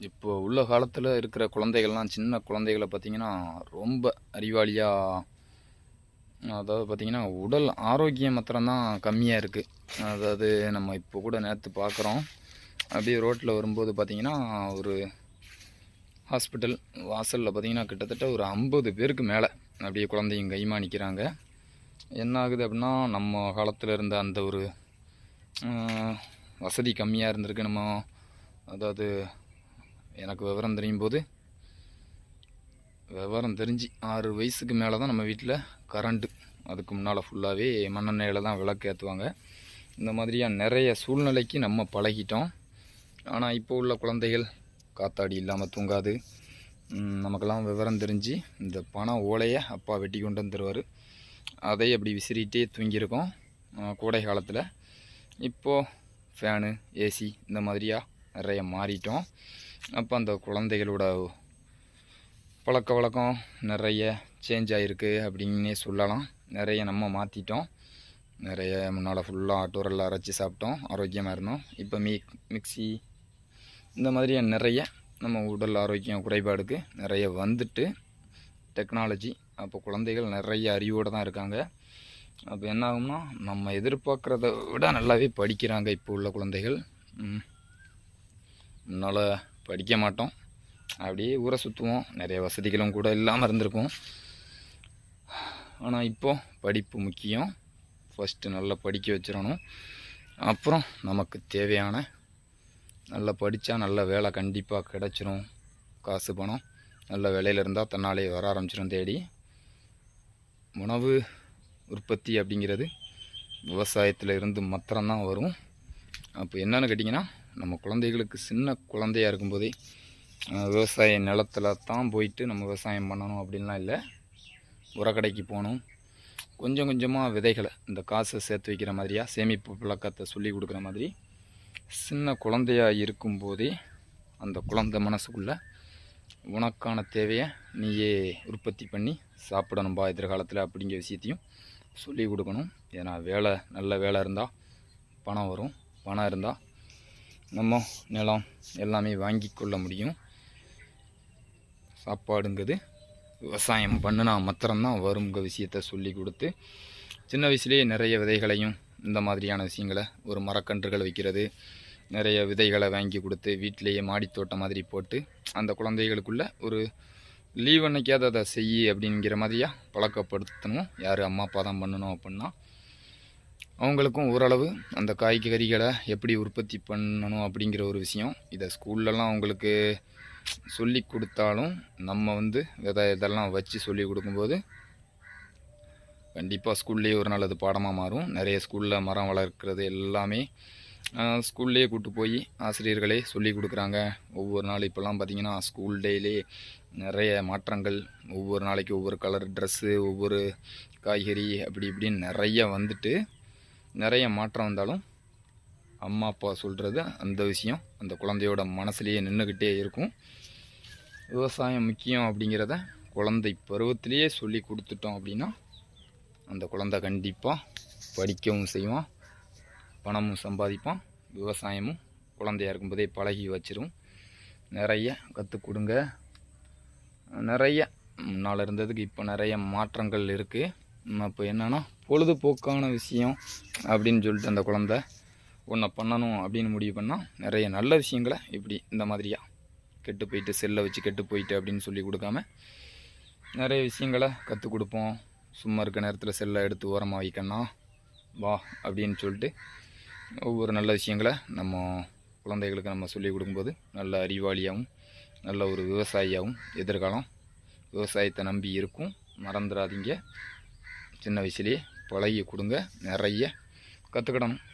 இப்போ உள்ள காலத்தில் இருக்கிற குழந்தைகள்லாம் சின்ன குழந்தைகளை பார்த்தீங்கன்னா ரொம்ப அறிவாளியாக அதாவது பார்த்தீங்கன்னா உடல் ஆரோக்கியம் மாத்திரம்தான் கம்மியாக இருக்குது அதாவது நம்ம இப்போ கூட நேற்று பார்க்குறோம் அப்படியே ரோட்டில் வரும்போது பார்த்தீங்கன்னா ஒரு ஹாஸ்பிட்டல் வாசலில் பார்த்தீங்கன்னா கிட்டத்தட்ட ஒரு ஐம்பது பேருக்கு மேலே அப்படியே குழந்தைங்க கைமா நிற்கிறாங்க என்ன ஆகுது அப்படின்னா நம்ம காலத்தில் இருந்த அந்த ஒரு வசதி கம்மியாக இருந்திருக்கு. நம்ம அதாவது எனக்கு விவரம் தெரியும் போது விவரம் தெரிஞ்சு ஆறு வயசுக்கு மேலே தான் நம்ம வீட்டில் கரண்ட்டு அதுக்கு முன்னால் ஃபுல்லாகவே மண்ணெண்ணெயில் தான் விளக்கு ஏற்றுவாங்க இந்த மாதிரியாக நிறைய சூழ்நிலைக்கு நம்ம பழகிட்டோம். ஆனால் இப்போ உள்ள குழந்தைகள் காத்தாடி இல்லாமல் தூங்காது. நமக்கெல்லாம் விவரம் தெரிஞ்சு இந்த பணம் ஓலையை அப்பா வெட்டி கொண்டு வந்துருவார் அதை அப்படி விசிறிட்டே தூங்கியிருக்கோம். கோடை காலத்தில். இப்போது ஃபேனு ஏசி இந்த மாதிரியாக நிறைய மாறிட்டோம். அப்போ அந்த குழந்தைகளோட பழக்க வழக்கம் நிறைய சேஞ்ச் ஆகிருக்கு அப்படின்னே சொல்லலாம். நிறைய நம்ம மாற்றிட்டோம் நிறைய முன்னால் ஃபுல்லாக ஆட்டோரெல்லாம் அரைச்சி சாப்பிட்டோம். ஆரோக்கியமாக இருந்தோம். இப்போ மீ மிக்ஸி இந்த மாதிரி நிறைய நம்ம உடல் ஆரோக்கியம் குறைபாடுக்கு நிறைய வந்துட்டு டெக்னாலஜி அப்போ குழந்தைகள் நிறைய அறிவோடு தான் இருக்காங்க. அப்போ என்ன ஆகும்னா நம்ம எதிர்பார்க்குறத விட நல்லாவே படிக்கிறாங்க இப்போ உள்ள குழந்தைகள். ம். படிக்க மாட்டோம். அப்படியே ஊரை சுற்றுவோம் நிறைய வசதிகளும் கூட இல்லாமல் இருந்திருக்கும். ஆனால் இப்போ படிப்பு முக்கியம். ஃபஸ்ட்டு நல்லா படிக்க வச்சிடணும். அப்புறம் நமக்கு தேவையான நல்லா படித்தா நல்ல வேலை கண்டிப்பாக கிடச்சிரும். காசு பணம் நல்ல வேலையில் இருந்தால் தன்னாலே வர ஆரம்பிச்சிடும் தேடி. உணவு உற்பத்தி அப்படிங்கிறது விவசாயத்தில் இருந்து மாத்திரம்தான் வரும். அப்போ என்னென்னு கேட்டிங்கன்னா நம்ம குழந்தைகளுக்கு சின்ன குழந்தையா இருக்கும்போதே விவசாய நிலத்துல தான் போயிட்டு நம்ம விவசாயம் பண்ணணும் அப்படின்லாம் இல்லை. உரக்கடைக்கு போகணும். கொஞ்சம் கொஞ்சமாக விதைகளை இந்த காசை சேர்த்து வைக்கிற மாதிரியா சேமிப்பு பழக்கத்தை சொல்லி கொடுக்குற மாதிரி சின்ன குழந்தையாக இருக்கும்போதே அந்த குழந்தை மனசுக்குள்ளே உனக்கான தேவையை நீயே உற்பத்தி பண்ணி சாப்பிடணும்பா எதிர்காலத்தில் அப்படிங்கிற விஷயத்தையும் சொல்லி கொடுக்கணும். ஏன்னா வேலை நல்ல வேலை இருந்தால் பணம் வரும். பணம் இருந்தால் நம்ம நிலம் எல்லாமே வாங்கி கொள்ள முடியும். சாப்பாடுங்கிறது விவசாயம் பண்ணினா மாத்திரம்தான் வருங்க விஷயத்த சொல்லி கொடுத்து சின்ன வயசுலேயே நிறைய விதைகளையும் இந்த மாதிரியான விஷயங்களை ஒரு மரக்கன்றுகள் வைக்கிறது நிறைய விதைகளை வாங்கி கொடுத்து வீட்டிலேயே மாடித்தோட்டம் மாதிரி போட்டு அந்த குழந்தைகளுக்குள்ள ஒரு லீவ் அன்னைக்காவது அதை செய் அப்படிங்கிற மாதிரியா பழக்கப்படுத்தணும். யார் அம்மா அப்பா தான் பண்ணணும் அப்படின்னா அவங்களுக்கும் ஓரளவு அந்த காய்கறிகளை எப்படி உற்பத்தி பண்ணணும் அப்படிங்கிற ஒரு விஷயம். இதை ஸ்கூல்லலாம் அவங்களுக்கு சொல்லி கொடுத்தாலும் நம்ம வந்து விதை இதெல்லாம் வச்சு சொல்லி கொடுக்கும்போது கண்டிப்பாக ஸ்கூல்லேயே ஒரு நாள் அது பாடமாக மாறும். நிறைய ஸ்கூலில் மரம் வளர்க்குறது எல்லாமே ஸ்கூல்லேயே கூட்டு போய் ஆசிரியர்களே சொல்லி கொடுக்குறாங்க. ஒவ்வொரு நாள் இப்போல்லாம் பார்த்திங்கன்னா ஸ்கூல் டேலே நிறைய மாற்றங்கள். ஒவ்வொரு நாளைக்கு ஒவ்வொரு கலர் ட்ரெஸ்ஸு ஒவ்வொரு காய்கறி அப்படி இப்படின்னு நிறைய வந்துட்டு நிறைய மாற்றம் வந்தாலும் அம்மா அப்பா சொல்கிறது அந்த விஷயம். அந்த குழந்தையோட மனசுலேயே நின்றுக்கிட்டே இருக்கும். விவசாயம் முக்கியம் அப்படிங்கிறத குழந்தை பருவத்திலேயே சொல்லி கொடுத்துட்டோம் அப்படின்னா அந்த குழந்தை கண்டிப்பாக படிக்கவும் செய்வான் பணமும் சம்பாதிப்பான் விவசாயமும் குழந்தையா இருக்கும்போதே பழகி வச்சிரும். நிறைய கற்றுக் கொடுங்க. நிறைய முன்னால் இருந்ததுக்கு இப்போ நிறைய மாற்றங்கள் இருக்குது இப்போ என்னென்னா பொழுதுபோக்கான விஷயம் அப்படின்னு சொல்லிட்டு அந்த குழந்தை ஒன்றை பண்ணணும் அப்படின்னு முடிவு பண்ணால் நிறைய நல்ல விஷயங்களை இப்படி இந்த மாதிரியாக கெட்டு போயிட்டு செல்லை வச்சு கெட்டு போயிட்டு அப்படின்னு சொல்லி கொடுக்காம நிறைய விஷயங்களை கற்றுக் கொடுப்போம். சும்மா இருக்க நேரத்தில் செல்லை எடுத்து ஓரமாக வைக்கணும் வா அப்படின்னு சொல்லிட்டு ஒவ்வொரு நல்ல விஷயங்களை நம்ம குழந்தைகளுக்கு நம்ம சொல்லிக் கொடுக்கும்போது நல்ல அறிவாளியாகவும் நல்ல ஒரு விவசாயியாகவும் எதிர்காலம் விவசாயத்தை நம்பி இருக்கும். மறந்துடாதீங்க. சின்ன வயசுலேயே பழகி கொடுங்க. நிறைய கற்றுக்கிடணும்